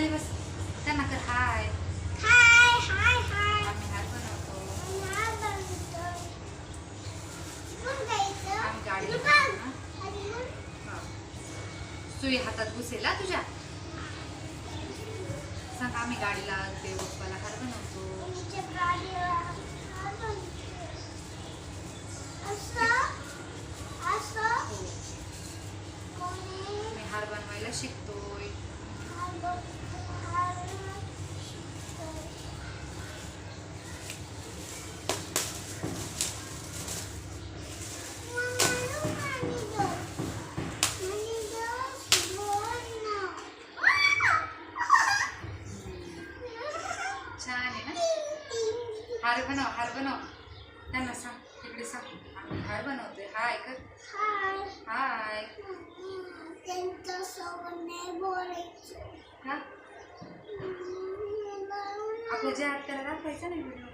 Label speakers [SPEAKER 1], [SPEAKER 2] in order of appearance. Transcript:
[SPEAKER 1] खाली बस त्यांना कर हाय.
[SPEAKER 2] हाय हाय हाय.
[SPEAKER 1] आम्ही हाय बनवतो
[SPEAKER 2] आम्ही गाडी
[SPEAKER 1] सुई हातात घुसेला तुझ्या? सांग आम्ही गाडीला ते बाप्पाला हार बनवतो हो. मी हार बनवायला शिकतोय. हार बनव हार बनव. त्यांना सांग तिकडे सांग. आम्ही हार बनवतोय. हाय कर. हाय. का?
[SPEAKER 2] आपल्या जे
[SPEAKER 1] आत्याला दाखवायचं नाही व्हिडिओ